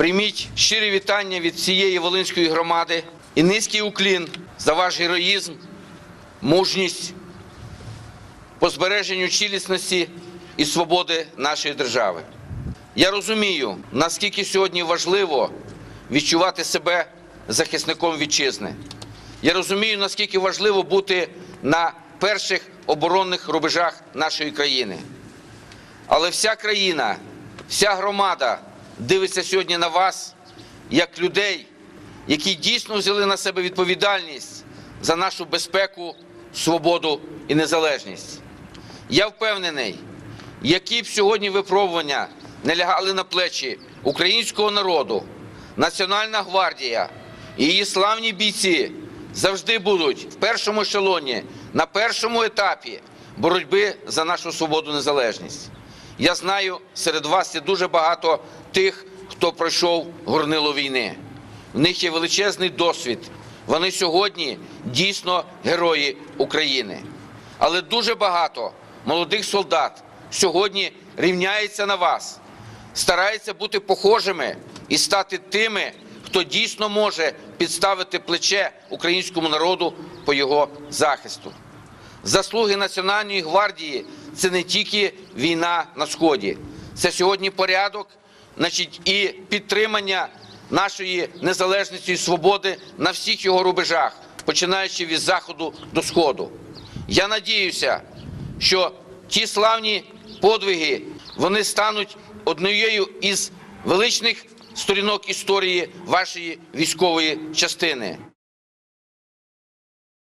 Прийміть щирі вітання від всієї Волинської громади і низький уклін за ваш героїзм, мужність по збереженню цілісності і свободи нашої держави. Я розумію, наскільки сьогодні важливо відчувати себе захисником вітчизни. Я розумію, наскільки важливо бути на перших оборонних рубежах нашої країни. Але вся країна, вся громада дивиться сьогодні на вас як людей, які дійсно взяли на себе відповідальність за нашу безпеку, свободу і незалежність. Я впевнений, які б сьогодні випробування не лягали на плечі українського народу, Національна гвардія і її славні бійці завжди будуть в першому ешелоні, на першому етапі боротьби за нашу свободу незалежність. Я знаю, серед вас є дуже багато тих, хто пройшов горнило війни. В них є величезний досвід. Вони сьогодні дійсно герої України. Але дуже багато молодих солдат сьогодні рівняється на вас, стараються бути похожими і стати тими, хто дійсно може підставити плече українському народу по його захисту. Заслуги Національної гвардії це не тільки війна на сході, це сьогодні порядок, значить, і підтримання нашої незалежності і свободи на всіх його рубежах, починаючи від заходу до сходу. Я надіюся, що ті славні подвиги вони стануть однією із величних сторінок історії вашої військової частини.